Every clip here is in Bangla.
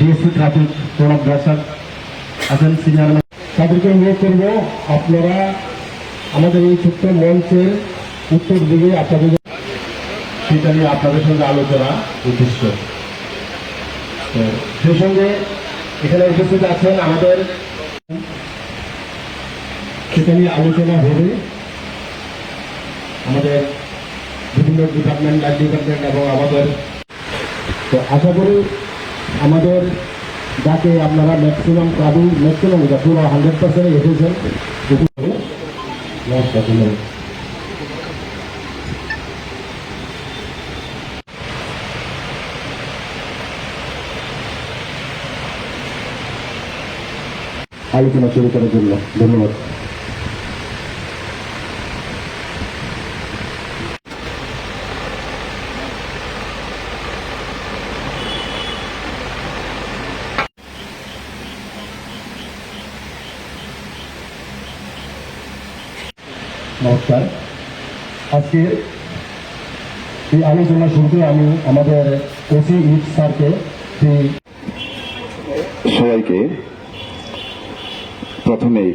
ডিএসপি ট্রাফিক প্রণব দাসাক আছেন সিনিয়র তাদেরকে অনুরোধ করব, আপনারা আমাদের এই ছোট্ট মঞ্চের উত্তর দিকে আপনাদের সেটা নিয়ে আপনাদের সঙ্গে আলোচনা উদ্দেশ্য। তো সেই সঙ্গে এখানে উপস্থিত আছেন আমাদের সেটা নিয়ে আলোচনা হবে আমাদের বিভিন্ন ডিপার্টমেন্ট লাইফ ডিপার্টমেন্ট এবং আমাদের তো আশা করি আমাদের যাকে আপনারা ম্যাক্সিমাম কাবু ম্যাক্সিমাম পুরো হান্ড্রেড পার্সেন্ট এসেছেন। আলোচনা শুরু করার জন্য ধন্যবাদ। নমস্কার। আজকে এই আলোচনা শুরুতে আমি আমাদের ওসি ইট স্যারকে সেই সবাইকে প্রথমেই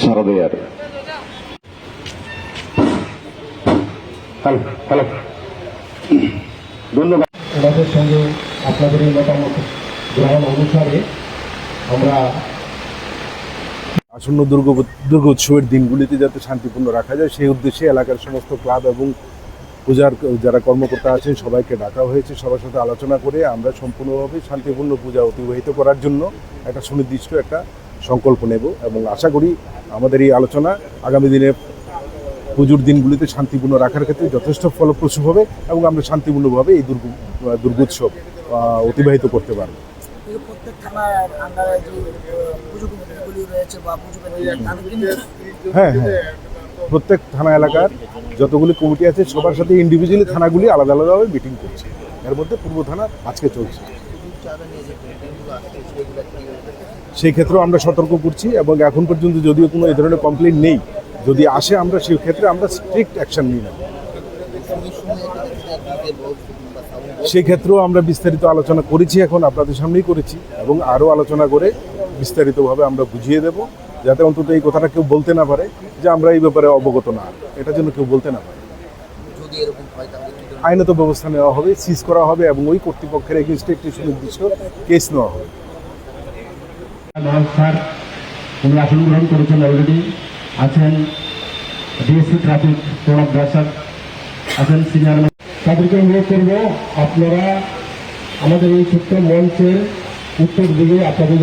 শারদয়ার হ্যালো হ্যালো। ধন্যবাদ। ওনাদের সঙ্গে আপনাদের এই মতামত গ্রহণ অনুসারে আমরা আসন্ন দুর্গ দুর্গ উৎসবের দিনগুলিতে যাতে শান্তিপূর্ণ রাখা যায়, সেই উদ্দেশ্যে এলাকার সমস্ত ক্লাব এবং পূজার যারা কর্মকর্তা আছেন, সবাইকে ডাকা হয়েছে। সবার সাথে আলোচনা করে আমরা সম্পূর্ণভাবে শান্তিপূর্ণ পূজা অতিবাহিত করার জন্য একটা সুনির্দিষ্ট একটা সংকল্প নেব এবং আশা করি আমাদের এই আলোচনা আগামী দিনে পুজোর দিনগুলিতে শান্তিপূর্ণ রাখার ক্ষেত্রে যথেষ্ট ফলপ্রসূ হবে এবং আমরা শান্তিপূর্ণভাবে এই দুর্গ দুর্গোৎসব অতিবাহিত করতে পারব। এই প্রত্যেক থানার আন্ডারে যে রয়েছে বা হ্যাঁ হ্যাঁ। প্রত্যেক থানা এলাকার যতগুলি কমিটি আছে, সবার সাথে ইন্ডিভিজুয়ালি থানাগুলি আলাদা আলাদাভাবে মিটিং করছে। এর মধ্যে পূর্ব থানা আজকে চলছে। সেই ক্ষেত্রেও আমরা সতর্ক করছি এবং এখন পর্যন্ত যদিও কোনো এই ধরনের কমপ্লেন নেই, যদি আসে আমরা সেই ক্ষেত্রে আমরা স্ট্রিক্ট অ্যাকশন নিই না। সেই ক্ষেত্রেও আমরা বিস্তারিত আলোচনা করেছি এখন আপনাদের সামনেই করেছি এবং আরও আলোচনা করে বিস্তারিতভাবে আমরা বুঝিয়ে দেব যাতে অন্তত এই কথাটা কেউ বলতে না পারে যে আমরা এই ব্যাপারে অবগত না। এটা যেন কেউ বলতে না পারে। যদি এরকম হয় তাহলে কি ধরনের আইনত ব্যবস্থা নেওয়া হবে সিজ করা হবে এবং ওই কর্তৃপক্ষের এগেনস্টে একটি সুনির্দিষ্ট কেস নেওয়া হবে। স্যার উনি আসন গ্রহণ করেছেন অলরেডি আছেন ডিএসপি ট্রাফিক প্রণব আছেন সিনিয়র তাদেরকে অনুরোধ করব। আপনারা আমাদের এই ছোট্ট মঞ্চের উত্তর দিকে আপনাদের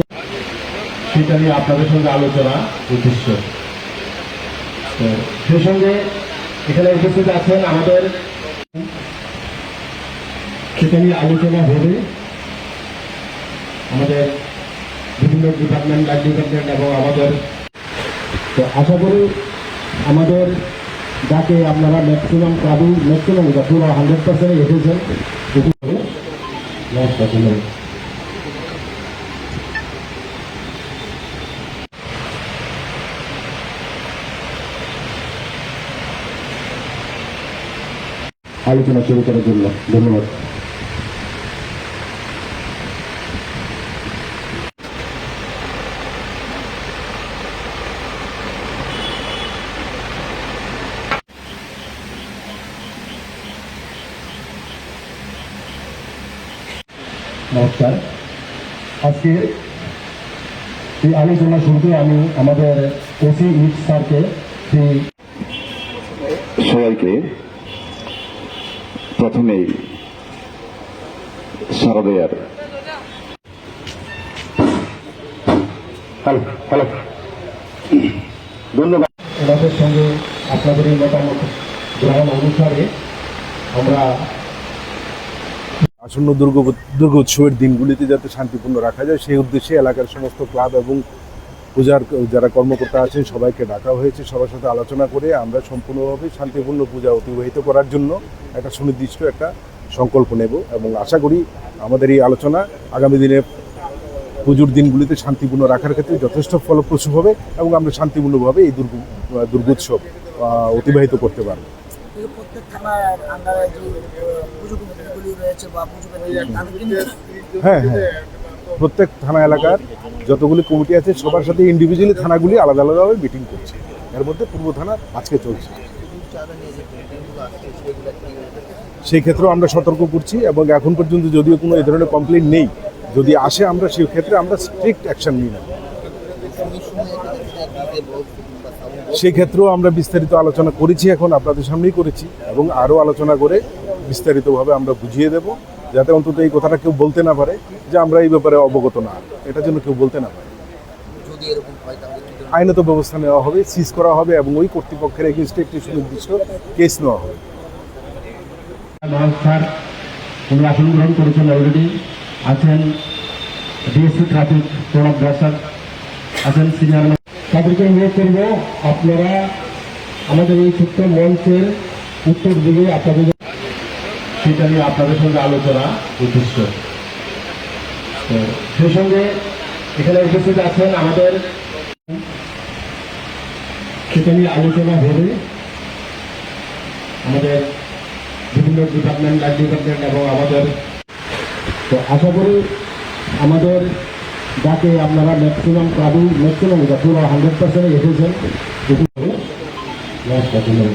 সেটা নিয়ে আপনাদের সঙ্গে আলোচনা উদ্দেশ্য। তো সেই সঙ্গে এখানে উপস্থিত আছেন আমাদের সেটা নিয়ে আলোচনা হবে। আমাদের বিভিন্ন ডিপার্টমেন্ট লাইফ ডিপার্টমেন্ট এবং আমাদের তো আশা করি আমাদের যাকে আপনারা ম্যাক্সিমাম কাবু ম্যাক্সিমাম পুরো হান্ড্রেড পার্সেন্ট এসেছেন আলোচনা শুরু করার জন্য। ধন্যবাদ। নমস্কার। আজকে এই আলোচনা শুরুতে আমি আমাদের ওসি ইট স্যারকে সেই সবাইকে প্রথমেই শারদয়ার হ্যালো হ্যালো। ধন্যবাদ। ওনাদের সঙ্গে আপনাদের এই মতামত গ্রহণ অনুসারে আমরা আসন্ন দুর্গ দুর্গ উৎসবের দিনগুলিতে যাতে শান্তিপূর্ণ রাখা যায়, সেই উদ্দেশ্যে এলাকার সমস্ত ক্লাব এবং পূজার যারা কর্মকর্তা আছেন সবাইকে ডাকা হয়েছে। সবার সাথে আলোচনা করে আমরা সম্পূর্ণভাবে শান্তিপূর্ণ পূজা অতিবাহিত করার জন্য একটা সুনির্দিষ্ট একটা সংকল্প নেব এবং আশা করি আমাদের এই আলোচনা আগামী দিনে পুজোর দিনগুলিতে শান্তিপূর্ণ রাখার ক্ষেত্রে যথেষ্ট ফলপ্রসূ হবে এবং আমরা শান্তিপূর্ণভাবে এই দুর্গ দুর্গোৎসব অতিবাহিত করতে পারব। প্রত্যেক থানার আন্ডারে যে পুজো কমিটিগুলি রয়েছে বা পুজো হ্যাঁ হ্যাঁ। প্রত্যেক থানা এলাকার যতগুলি কমিটি আছে, সবার সাথে ইন্ডিভিজুয়ালি থানাগুলি আলাদা আলাদাভাবে মিটিং করছে। এর মধ্যে পূর্ব থানা আজকে চলছে। সেই ক্ষেত্রেও আমরা সতর্ক করছি এবং এখন পর্যন্ত যদিও কোনো এই ধরনের কমপ্লেন নেই, যদি আসে আমরা সেই ক্ষেত্রে আমরা স্ট্রিক্ট অ্যাকশন নিই না। সেই ক্ষেত্রেও আমরা বিস্তারিত আলোচনা করেছি এখন আপনাদের সামনেই করেছি এবং আরও আলোচনা করে বিস্তারিতভাবে আমরা বুঝিয়ে দেব যাতে অন্তত এই কথাটা কেউ বলতে না পারে যে আমরা এই ব্যাপারে অবগত না। এটা যেন কেউ বলতে না পারে। যদি এরকম হয় তাহলে কি ধরনের- আইনত ব্যবস্থা নেওয়া হবে সিজ করা হবে এবং ওই কর্তৃপক্ষের এগেনস্টে একটি সুনির্দিষ্ট কেস নেওয়া হবে। উনি আসন গ্রহণ করেছেন অলরেডি আছেন ডিএসসি ট্রাফিক প্রণব দাসার আছেন সিনিয়র তাদেরকে অনুরোধ করব আপনারা আমাদের এই ছোট্ট মঞ্চের উত্তর দিকে আপনাদের সেটা নিয়ে আপনাদের সঙ্গে আলোচনা উদ্দেশ্য। তো সেই সঙ্গে এখানে উপস্থিত আছেন আমাদের সেটা নিয়ে আলোচনা হবে। আমাদের বিভিন্ন ডিপার্টমেন্ট লাইফ ডিপার্টমেন্ট এবং আমাদের তো আশা করি আমাদের যাকে আপনারা ম্যাক্সিমাম ক্লাবই ম্যাক্সিমাম পুরো হান্ড্রেড পার্সেন্ট এসেছেন ধন্যবাদ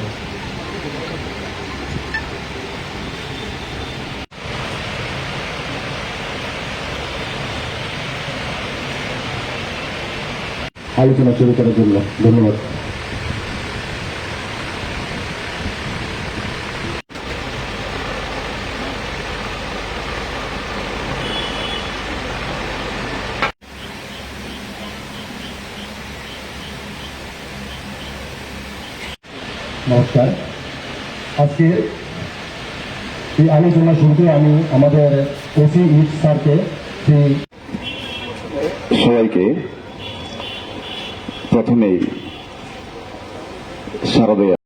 আলোচনা শুরু করার জন্য ধন্যবাদ। নমস্কার। আজকে এই আলোচনা শুরুতে আমি আমাদের ওসি ইট স্যারকে সবাইকে প্রথমেই শারদীয়